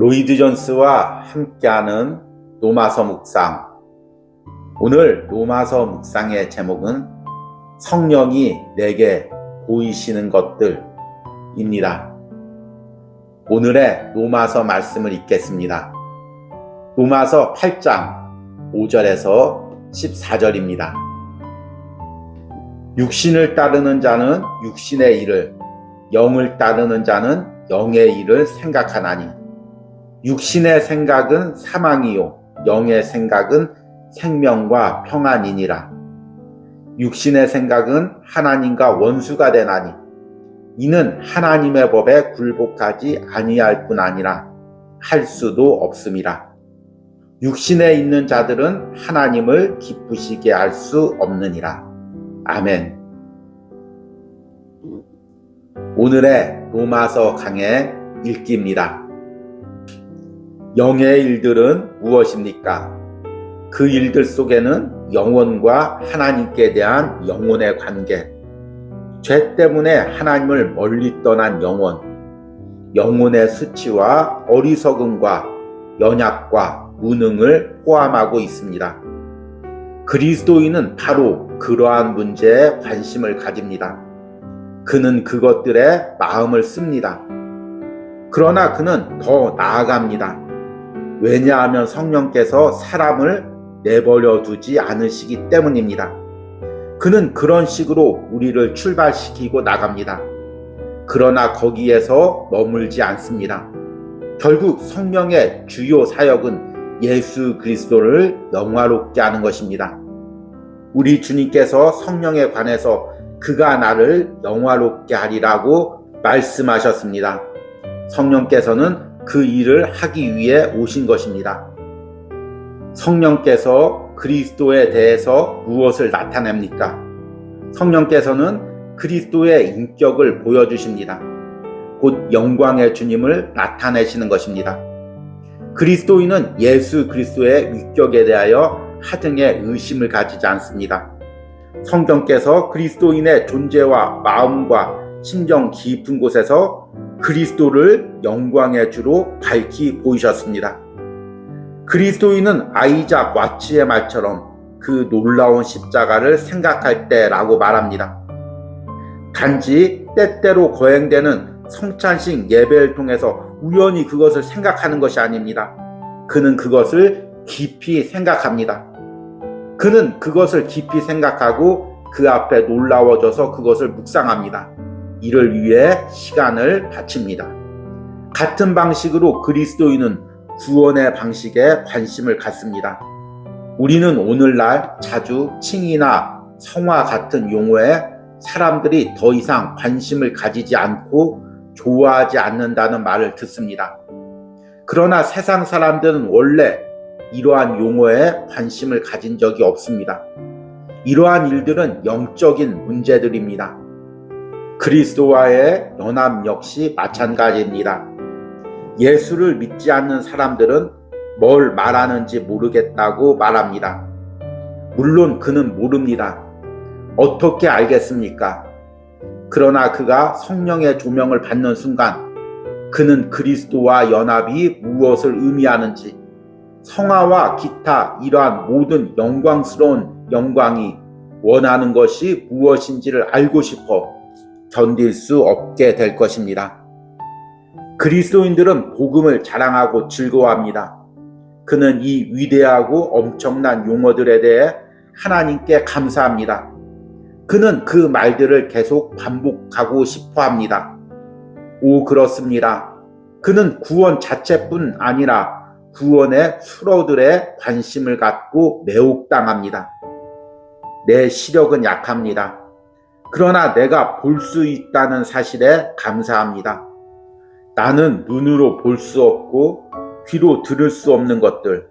로이드 존스와 함께하는 로마서 묵상. 오늘 로마서 묵상의 제목은 성령이 내게 보이시는 것들입니다. 오늘의 로마서 말씀을 읽겠습니다. 로마서 8장 5절에서 14절입니다. 육신을 따르는 자는 육신의 일을, 영을 따르는 자는 영의 일을 생각하나니, 육신의 생각은 사망이요, 영의 생각은 생명과 평안이니라. 육신의 생각은 하나님과 원수가 되나니, 이는 하나님의 법에 굴복하지 아니할 뿐 아니라 할 수도 없음이라. 육신에 있는 자들은 하나님을 기쁘시게 할 수 없느니라. 아멘. 오늘의 로마서 강의 읽기입니다. 영의 일들은 무엇입니까? 그 일들 속에는 영혼과 하나님께 대한 영혼의 관계, 죄 때문에 하나님을 멀리 떠난 영혼, 영혼의 수치와 어리석음과 연약과 무능을 포함하고 있습니다. 그리스도인은 바로 그러한 문제에 관심을 가집니다. 그는 그것들에 마음을 씁니다. 그러나 그는 더 나아갑니다. 왜냐하면 성령께서 사람을 내버려 두지 않으시기 때문입니다. 그는 그런 식으로 우리를 출발시키고 나갑니다. 그러나 거기에서 머물지 않습니다. 결국 성령의 주요 사역은 예수 그리스도를 영화롭게 하는 것입니다. 우리 주님께서 성령에 관해서 그가 나를 영화롭게 하리라고 말씀하셨습니다. 성령께서는 그 일을 하기 위해 오신 것입니다. 성령께서 그리스도에 대해서 무엇을 나타냅니까? 성령께서는 그리스도의 인격을 보여주십니다. 곧 영광의 주님을 나타내시는 것입니다. 그리스도인은 예수 그리스도의 위격에 대하여 하등의 의심을 가지지 않습니다. 성경께서 그리스도인의 존재와 마음과 심정 깊은 곳에서 그리스도를 영광의 주로 밝히 보이셨습니다. 그리스도인은 아이작 와치의 말처럼 그 놀라운 십자가를 생각할 때라고 말합니다. 단지 때때로 거행되는 성찬식 예배를 통해서 우연히 그것을 생각하는 것이 아닙니다. 그는 그것을 깊이 생각합니다. 그는 그것을 깊이 생각하고 그 앞에 놀라워져서 그것을 묵상합니다. 이를 위해 시간을 바칩니다. 같은 방식으로 그리스도인은 구원의 방식에 관심을 갖습니다. 우리는 오늘날 자주 칭이나 성화 같은 용어에 사람들이 더 이상 관심을 가지지 않고 좋아하지 않는다는 말을 듣습니다. 그러나 세상 사람들은 원래 이러한 용어에 관심을 가진 적이 없습니다. 이러한 일들은 영적인 문제들입니다. 그리스도와의 연합 역시 마찬가지입니다. 예수를 믿지 않는 사람들은 뭘 말하는지 모르겠다고 말합니다. 물론 그는 모릅니다. 어떻게 알겠습니까? 그러나 그가 성령의 조명을 받는 순간 그는 그리스도와 연합이 무엇을 의미하는지 성화와 기타 이러한 모든 영광스러운 영광이 원하는 것이 무엇인지를 알고 싶어 견딜 수 없게 될 것입니다. 그리스도인들은 복음을 자랑하고 즐거워합니다. 그는 이 위대하고 엄청난 용어들에 대해 하나님께 감사합니다. 그는 그 말들을 계속 반복하고 싶어 합니다. 오, 그렇습니다. 그는 구원 자체뿐 아니라 구원의 수로들의 관심을 갖고 매혹당합니다. 내 시력은 약합니다. 그러나 내가 볼 수 있다는 사실에 감사합니다. 나는 눈으로 볼 수 없고 귀로 들을 수 없는 것들,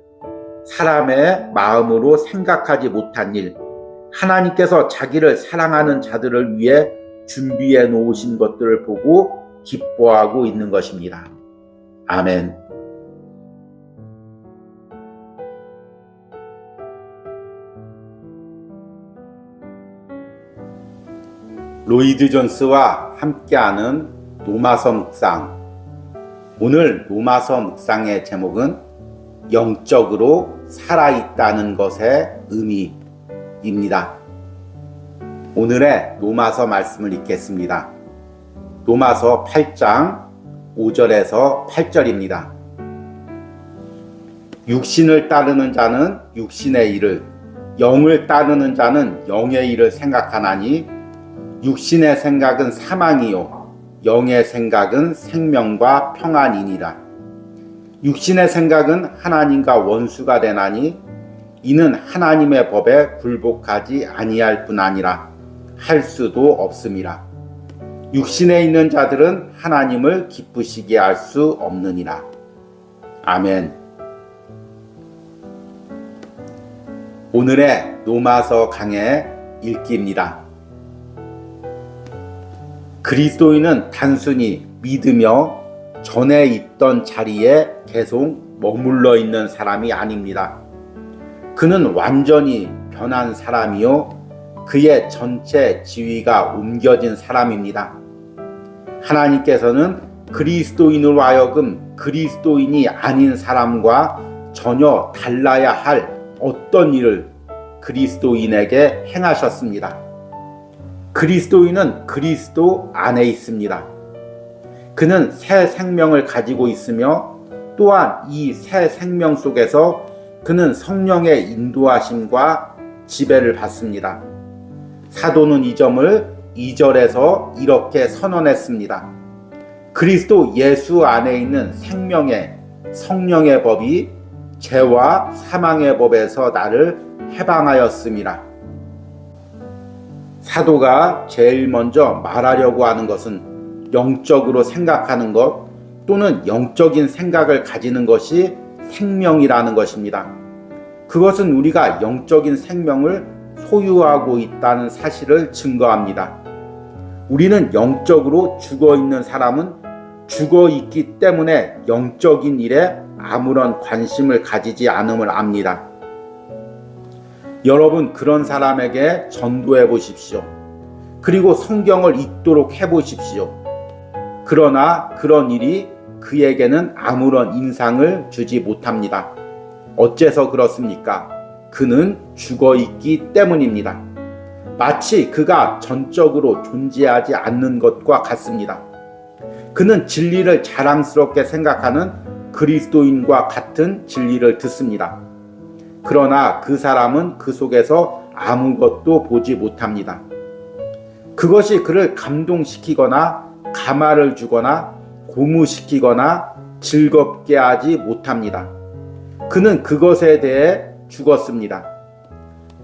사람의 마음으로 생각하지 못한 일, 하나님께서 자기를 사랑하는 자들을 위해 준비해 놓으신 것들을 보고 기뻐하고 있는 것입니다. 아멘. 로이드 존스와 함께하는 노마서 묵상 오늘 로마서 묵상의 제목은 영적으로 살아있다는 것의 의미입니다. 오늘의 로마서 말씀을 읽겠습니다. 로마서 8장 5절에서 8절입니다. 육신을 따르는 자는 육신의 일을, 영을 따르는 자는 영의 일을 생각하나니 육신의 생각은 사망이요, 영의 생각은 생명과 평안이니라. 육신의 생각은 하나님과 원수가 되나니 이는 하나님의 법에 굴복하지 아니할 뿐 아니라 할 수도 없음이라. 육신에 있는 자들은 하나님을 기쁘시게 할 수 없느니라. 아멘. 오늘의 로마서 강의 읽기입니다. 그리스도인은 단순히 믿으며 전에 있던 자리에 계속 머물러 있는 사람이 아닙니다. 그는 완전히 변한 사람이요. 그의 전체 지위가 옮겨진 사람입니다. 하나님께서는 그리스도인으로 하여금 그리스도인이 아닌 사람과 전혀 달라야 할 어떤 일을 그리스도인에게 행하셨습니다. 그리스도인은 그리스도 안에 있습니다. 그는 새 생명을 가지고 있으며 또한 이 새 생명 속에서 그는 성령의 인도하심과 지배를 받습니다. 사도는 이 점을 2절에서 이렇게 선언했습니다. 그리스도 예수 안에 있는 생명의 성령의 법이 죄와 사망의 법에서 나를 해방하였습니다. 사도가 제일 먼저 말하려고 하는 것은 영적으로 생각하는 것 또는 영적인 생각을 가지는 것이 생명이라는 것입니다. 그것은 우리가 영적인 생명을 소유하고 있다는 사실을 증거합니다. 우리는 영적으로 죽어 있는 사람은 죽어 있기 때문에 영적인 일에 아무런 관심을 가지지 않음을 압니다. 여러분 그런 사람에게 전도해 보십시오. 그리고 성경을 읽도록 해 보십시오. 그러나 그런 일이 그에게는 아무런 인상을 주지 못합니다. 어째서 그렇습니까? 그는 죽어 있기 때문입니다. 마치 그가 전적으로 존재하지 않는 것과 같습니다. 그는 진리를 자랑스럽게 생각하는 그리스도인과 같은 진리를 듣습니다. 그러나 그 사람은 그 속에서 아무것도 보지 못합니다. 그것이 그를 감동시키거나 가마를 주거나 고무시키거나 즐겁게 하지 못합니다. 그는 그것에 대해 죽었습니다.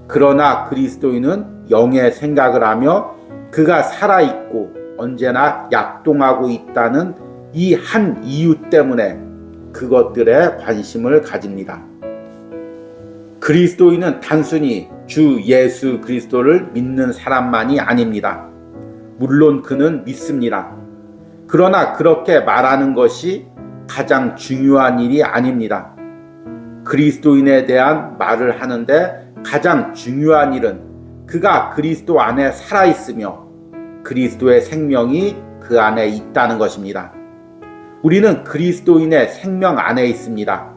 그러나 그리스도인은 영의 생각을 하며 그가 살아있고 언제나 약동하고 있다는 이 한 이유 때문에 그것들에 관심을 가집니다. 그리스도인은 단순히 주 예수 그리스도를 믿는 사람만이 아닙니다. 물론 그는 믿습니다. 그러나 그렇게 말하는 것이 가장 중요한 일이 아닙니다. 그리스도인에 대한 말을 하는데 가장 중요한 일은 그가 그리스도 안에 살아있으며 그리스도의 생명이 그 안에 있다는 것입니다. 우리는 그리스도인의 생명 안에 있습니다.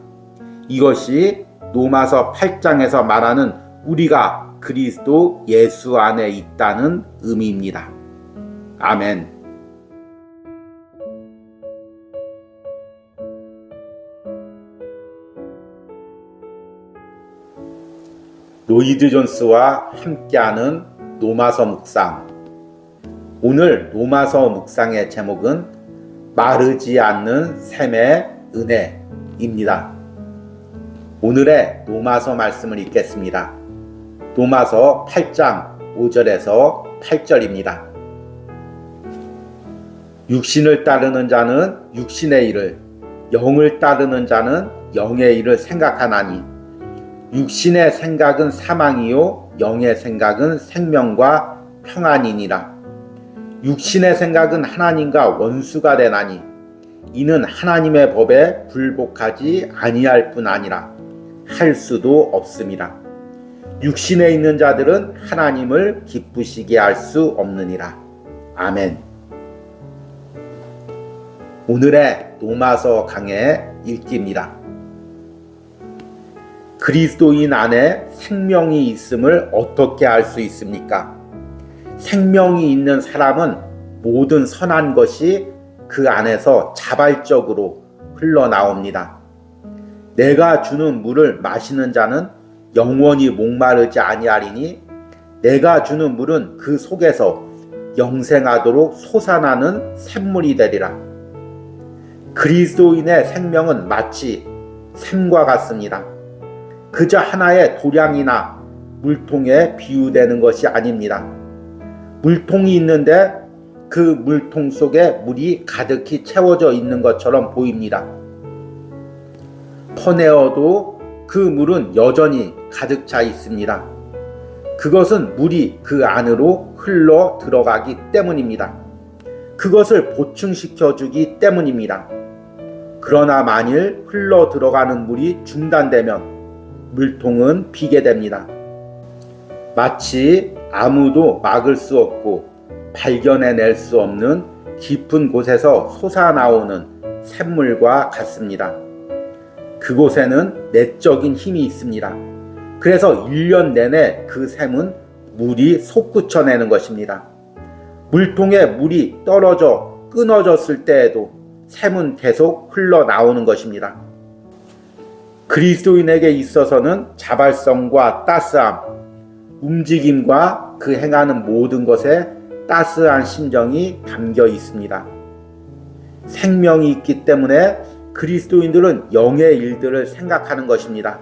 이것이 로마서 8장에서 말하는 우리가 그리스도 예수 안에 있다는 의미입니다. 아멘. 로이드 존스와 함께하는 로마서 묵상. 오늘 로마서 묵상의 제목은 마르지 않는 샘의 은혜입니다. 오늘의 로마서 말씀을 읽겠습니다. 로마서 8장 5절에서 8절입니다. 육신을 따르는 자는 육신의 일을, 영을 따르는 자는 영의 일을 생각하나니, 육신의 생각은 사망이요, 영의 생각은 생명과 평안이니라. 육신의 생각은 하나님과 원수가 되나니, 이는 하나님의 법에 불복하지 아니할 뿐 아니라 할 수도 없습니다. 육신에 있는 자들은 하나님을 기쁘시게 할 수 없느니라. 아멘. 오늘의 로마서 강의 읽기입니다. 그리스도인 안에 생명이 있음을 어떻게 알 수 있습니까? 생명이 있는 사람은 모든 선한 것이 그 안에서 자발적으로 흘러나옵니다. 내가 주는 물을 마시는 자는 영원히 목마르지 아니하리니 내가 주는 물은 그 속에서 영생하도록 솟아나는 샘물이 되리라. 그리스도인의 생명은 마치 샘과 같습니다. 그저 하나의 도량이나 물통에 비유되는 것이 아닙니다. 물통이 있는데 그 물통 속에 물이 가득히 채워져 있는 것처럼 보입니다. 퍼내어도 그 물은 여전히 가득 차 있습니다. 그것은 물이 그 안으로 흘러 들어가기 때문입니다. 그것을 보충시켜 주기 때문입니다. 그러나 만일 흘러 들어가는 물이 중단되면 물통은 비게 됩니다. 마치 아무도 막을 수 없고 발견해낼 수 없는 깊은 곳에서 솟아나오는 샘물과 같습니다. 그곳에는 내적인 힘이 있습니다. 그래서 1년 내내 그 샘은 물이 솟구쳐내는 것입니다. 물통에 물이 떨어져 끊어졌을 때에도 샘은 계속 흘러나오는 것입니다. 그리스도인에게 있어서는 자발성과 따스함, 움직임과 그 행하는 모든 것에 따스한 심정이 담겨 있습니다. 생명이 있기 때문에 그리스도인들은 영의 일들을 생각하는 것입니다.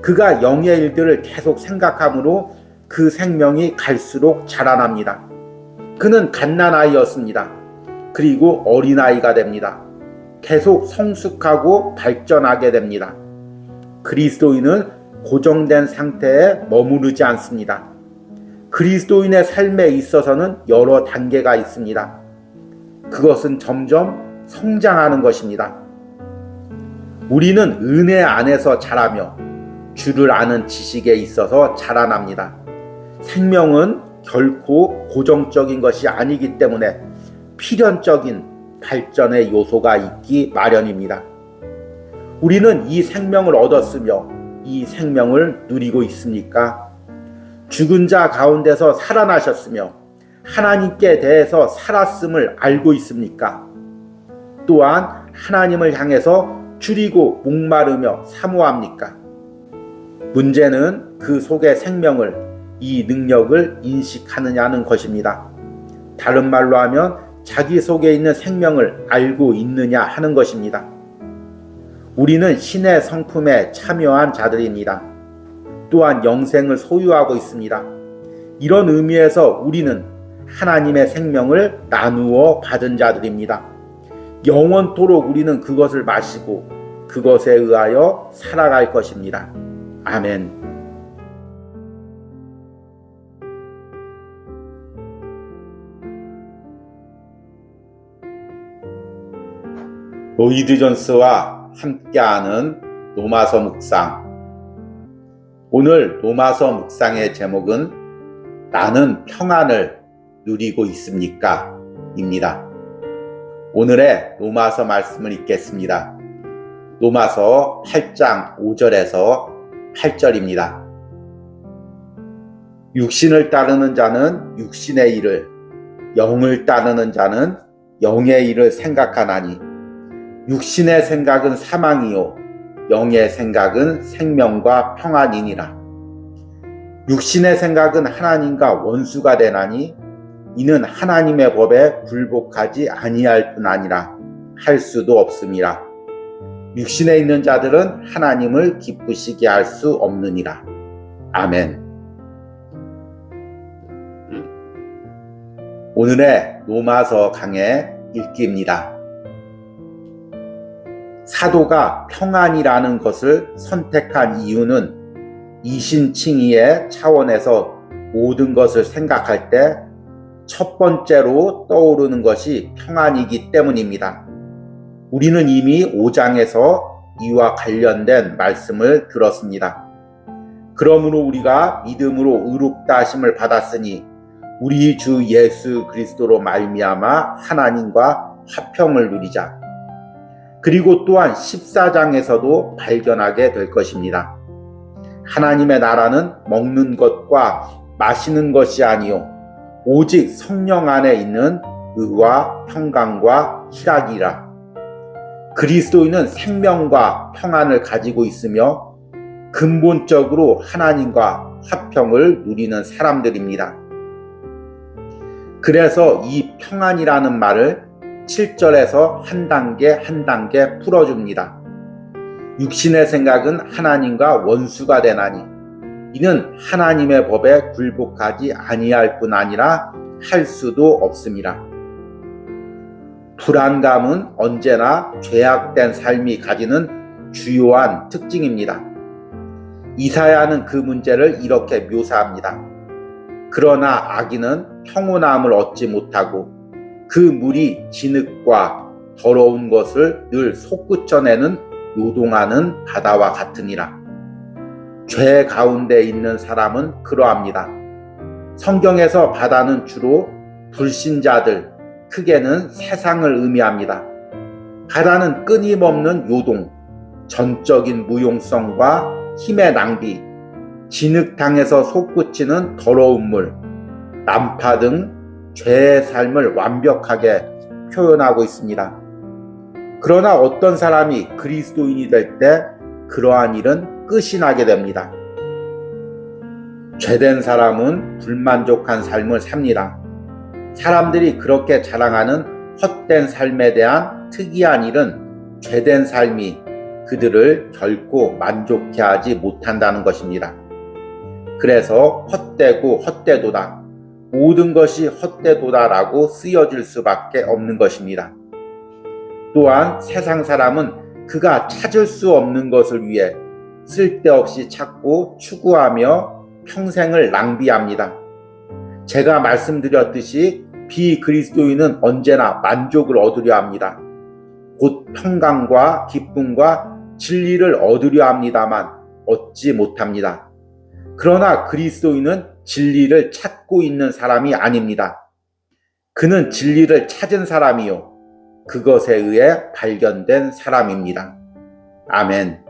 그가 영의 일들을 계속 생각함으로 그 생명이 갈수록 자라납니다. 그는 갓난아이였습니다. 그리고 어린아이가 됩니다. 계속 성숙하고 발전하게 됩니다. 그리스도인은 고정된 상태에 머무르지 않습니다. 그리스도인의 삶에 있어서는 여러 단계가 있습니다. 그것은 점점 성장하는 것입니다. 우리는 은혜 안에서 자라며 주를 아는 지식에 있어서 자라납니다. 생명은 결코 고정적인 것이 아니기 때문에 필연적인 발전의 요소가 있기 마련입니다. 우리는 이 생명을 얻었으며 이 생명을 누리고 있습니까? 죽은 자 가운데서 살아나셨으며 하나님께 대해서 살았음을 알고 있습니까? 또한 하나님을 향해서 줄이고 목마르며 사모합니까? 문제는 그 속의 생명을 이 능력을 인식하느냐는 것입니다. 다른 말로 하면 자기 속에 있는 생명을 알고 있느냐 하는 것입니다. 우리는 신의 성품에 참여한 자들입니다. 또한 영생을 소유하고 있습니다. 이런 의미에서 우리는 하나님의 생명을 나누어 받은 자들입니다. 영원토록 우리는 그것을 마시고 그것에 의하여 살아갈 것입니다. 아멘. 로이드 존스와 함께하는 로마서 묵상. 오늘 로마서 묵상의 제목은 나는 평안을 누리고 있습니까? 입니다. 오늘의 로마서 말씀을 읽겠습니다. 로마서 8장 5절에서 8절입니다. 육신을 따르는 자는 육신의 일을, 영을 따르는 자는 영의 일을 생각하나니, 육신의 생각은 사망이요, 영의 생각은 생명과 평안이니라. 육신의 생각은 하나님과 원수가 되나니, 이는 하나님의 법에 굴복하지 아니할 뿐 아니라 할 수도 없음이라. 육신에 있는 자들은 하나님을 기쁘시게 할 수 없느니라. 아멘. 오늘의 로마서 강의 읽기입니다. 사도가 평안이라는 것을 선택한 이유는 이신칭의의 차원에서 모든 것을 생각할 때 첫 번째로 떠오르는 것이 평안이기 때문입니다. 우리는 이미 5장에서 이와 관련된 말씀을 들었습니다. 그러므로 우리가 믿음으로 의롭다 하심을 받았으니 우리 주 예수 그리스도로 말미암아 하나님과 화평을 누리자. 그리고 또한 14장에서도 발견하게 될 것입니다. 하나님의 나라는 먹는 것과 마시는 것이 아니요 오직 성령 안에 있는 의와 평강과 희락이라. 그리스도인은 생명과 평안을 가지고 있으며 근본적으로 하나님과 화평을 누리는 사람들입니다. 그래서 이 평안이라는 말을 7절에서 한 단계 한 단계 풀어줍니다. 육신의 생각은 하나님과 원수가 되나니 이는 하나님의 법에 굴복하지 아니할 뿐 아니라 할 수도 없습니다. 불안감은 언제나 죄악된 삶이 가지는 주요한 특징입니다. 이사야는 그 문제를 이렇게 묘사합니다. 그러나 아기는 평온함을 얻지 못하고 그 물이 진흙과 더러운 것을 늘 솟구쳐내는 요동하는 바다와 같으니라. 죄 가운데 있는 사람은 그러합니다. 성경에서 바다는 주로 불신자들, 크게는 세상을 의미합니다. 바다는 끊임없는 요동, 전적인 무용성과 힘의 낭비, 진흙탕에서 솟구치는 더러운 물, 난파 등 죄의 삶을 완벽하게 표현하고 있습니다. 그러나 어떤 사람이 그리스도인이 될 때 그러한 일은 끝이 나게 됩니다. 죄된 사람은 불만족한 삶을 삽니다. 사람들이 그렇게 자랑하는 헛된 삶에 대한 특이한 일은 죄된 삶이 그들을 결코 만족해 하지 못한다는 것입니다. 그래서 헛되고 헛되도다. 모든 것이 헛되도다라고 쓰여질 수밖에 없는 것입니다. 또한 세상 사람은 그가 찾을 수 없는 것을 위해 쓸데없이 찾고 추구하며 평생을 낭비합니다. 제가 말씀드렸듯이 비그리스도인은 언제나 만족을 얻으려 합니다. 곧 평강과 기쁨과 진리를 얻으려 합니다만 얻지 못합니다. 그러나 그리스도인은 진리를 찾고 있는 사람이 아닙니다. 그는 진리를 찾은 사람이요. 그것에 의해 발견된 사람입니다. 아멘.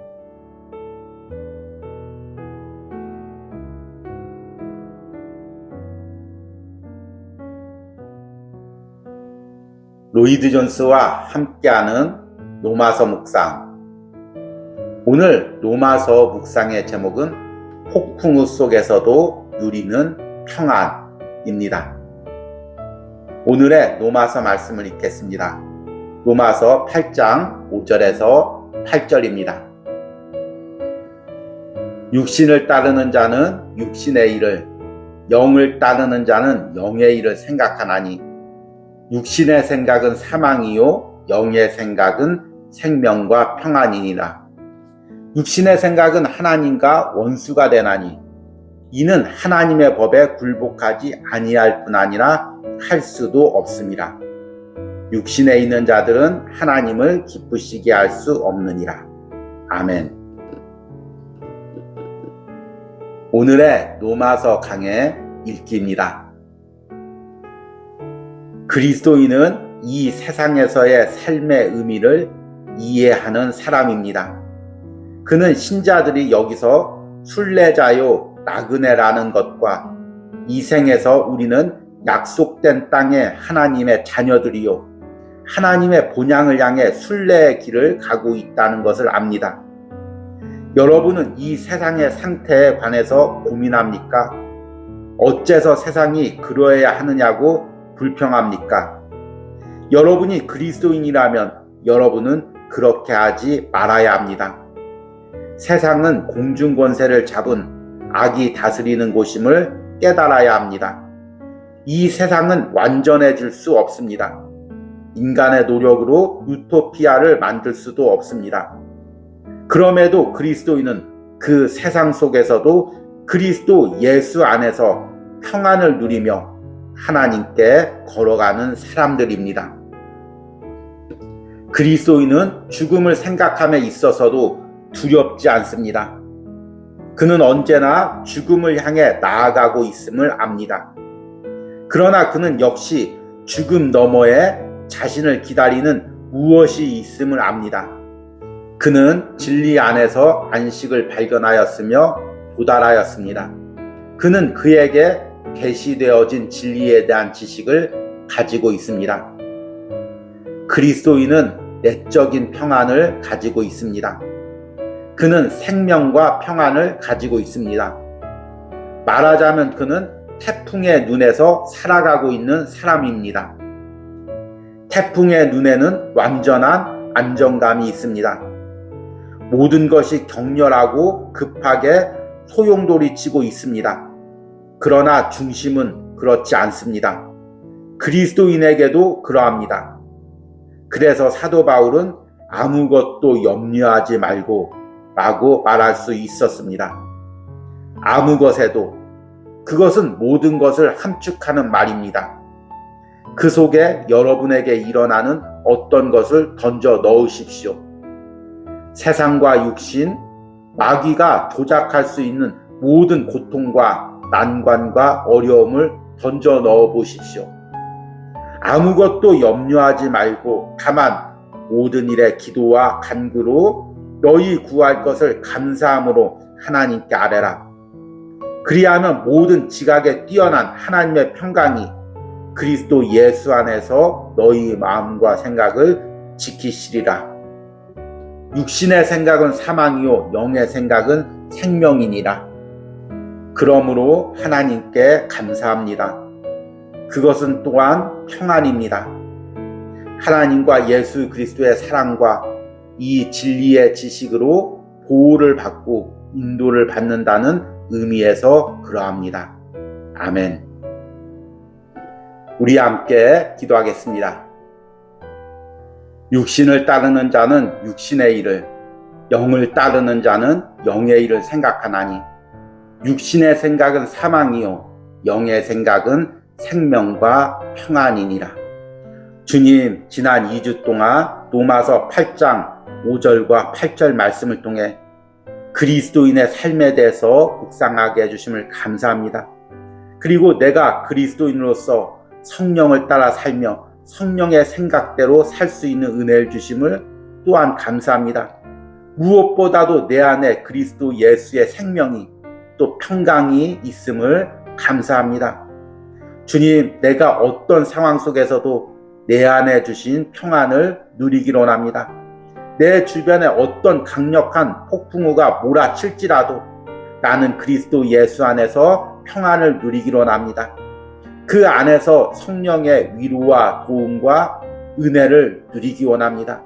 로이드 존스와 함께하는 로마서 묵상. 오늘 로마서 묵상의 제목은 폭풍우 속에서도 누리는 평안입니다. 오늘의 로마서 말씀을 읽겠습니다. 로마서 8장 5절에서 8절입니다. 육신을 따르는 자는 육신의 일을, 영을 따르는 자는 영의 일을 생각하나니, 육신의 생각은 사망이요, 영의 생각은 생명과 평안이니라. 육신의 생각은 하나님과 원수가 되나니, 이는 하나님의 법에 굴복하지 아니할 뿐 아니라 할 수도 없습니다. 육신에 있는 자들은 하나님을 기쁘시게 할 수 없느니라. 아멘. 오늘의 로마서 강의 읽기입니다. 그리스도인은 이 세상에서의 삶의 의미를 이해하는 사람입니다. 그는 신자들이 여기서 순례자요 나그네라는 것과 이 생에서 우리는 약속된 땅의 하나님의 자녀들이요 하나님의 본향을 향해 순례의 길을 가고 있다는 것을 압니다. 여러분은 이 세상의 상태에 관해서 고민합니까? 어째서 세상이 그러해야 하느냐고 불평합니까? 여러분이 그리스도인이라면 여러분은 그렇게 하지 말아야 합니다. 세상은 공중 권세를 잡은 악이 다스리는 곳임을 깨달아야 합니다. 이 세상은 완전해질 수 없습니다. 인간의 노력으로 유토피아를 만들 수도 없습니다. 그럼에도 그리스도인은 그 세상 속에서도 그리스도 예수 안에서 평안을 누리며 하나님께 걸어가는 사람들입니다. 그리스도인은 죽음을 생각함에 있어서도 두렵지 않습니다. 그는 언제나 죽음을 향해 나아가고 있음을 압니다. 그러나 그는 역시 죽음 너머에 자신을 기다리는 무엇이 있음을 압니다. 그는 진리 안에서 안식을 발견하였으며 도달하였습니다. 그는 그에게 계시되어진 진리에 대한 지식을 가지고 있습니다. 그리스도인은 내적인 평안을 가지고 있습니다. 그는 생명과 평안을 가지고 있습니다. 말하자면 그는 태풍의 눈에서 살아가고 있는 사람입니다. 태풍의 눈에는 완전한 안정감이 있습니다. 모든 것이 격렬하고 급하게 소용돌이 치고 있습니다. 그러나 중심은 그렇지 않습니다. 그리스도인에게도 그러합니다. 그래서 사도 바울은 아무것도 염려하지 말고 라고 말할 수 있었습니다. 아무 것에도 그것은 모든 것을 함축하는 말입니다. 그 속에 여러분에게 일어나는 어떤 것을 던져 넣으십시오. 세상과 육신, 마귀가 조작할 수 있는 모든 고통과 난관과 어려움을 던져 넣어 보십시오. 아무것도 염려하지 말고 다만 모든 일에 기도와 간구로 너희 구할 것을 감사함으로 하나님께 아뢰라. 그리하면 모든 지각에 뛰어난 하나님의 평강이 그리스도 예수 안에서 너희 마음과 생각을 지키시리라. 육신의 생각은 사망이요 영의 생각은 생명이니라. 그러므로 하나님께 감사합니다. 그것은 또한 평안입니다. 하나님과 예수 그리스도의 사랑과 이 진리의 지식으로 보호를 받고 인도를 받는다는 의미에서 그러합니다. 아멘. 우리 함께 기도하겠습니다. 육신을 따르는 자는 육신의 일을, 영을 따르는 자는 영의 일을 생각하나니, 육신의 생각은 사망이요, 영의 생각은 생명과 평안이니라. 주님, 지난 2주 동안 로마서 8장 5절과 8절 말씀을 통해 그리스도인의 삶에 대해서 묵상하게 해주심을 감사합니다. 그리고 내가 그리스도인으로서 성령을 따라 살며 성령의 생각대로 살 수 있는 은혜를 주심을 또한 감사합니다. 무엇보다도 내 안에 그리스도 예수의 생명이 또 평강이 있음을 감사합니다. 주님, 내가 어떤 상황 속에서도 내 안에 주신 평안을 누리기로 합니다. 내 주변에 어떤 강력한 폭풍우가 몰아칠지라도 나는 그리스도 예수 안에서 평안을 누리기로 합니다. 그 안에서 성령의 위로와 도움과 은혜를 누리기 원합니다.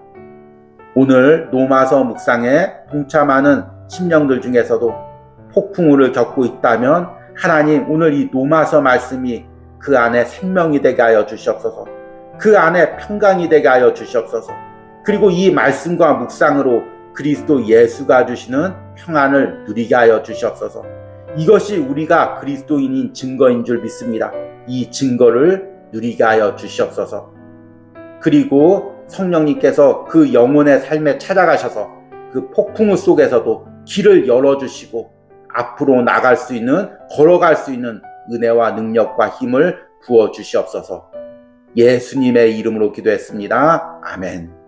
오늘 노마서 묵상에 동참하는 심령들 중에서도 폭풍우를 겪고 있다면 하나님 오늘 이 노마서 말씀이 그 안에 생명이 되게 하여 주시옵소서. 그 안에 평강이 되게 하여 주시옵소서. 그리고 이 말씀과 묵상으로 그리스도 예수가 주시는 평안을 누리게 하여 주시옵소서. 이것이 우리가 그리스도인인 증거인 줄 믿습니다. 이 증거를 누리게 하여 주시옵소서. 그리고 성령님께서 그 영혼의 삶에 찾아가셔서 그 폭풍우 속에서도 길을 열어주시고 앞으로 나갈 수 있는, 걸어갈 수 있는 은혜와 능력과 힘을 부어 주시옵소서. 예수님의 이름으로 기도했습니다. 아멘.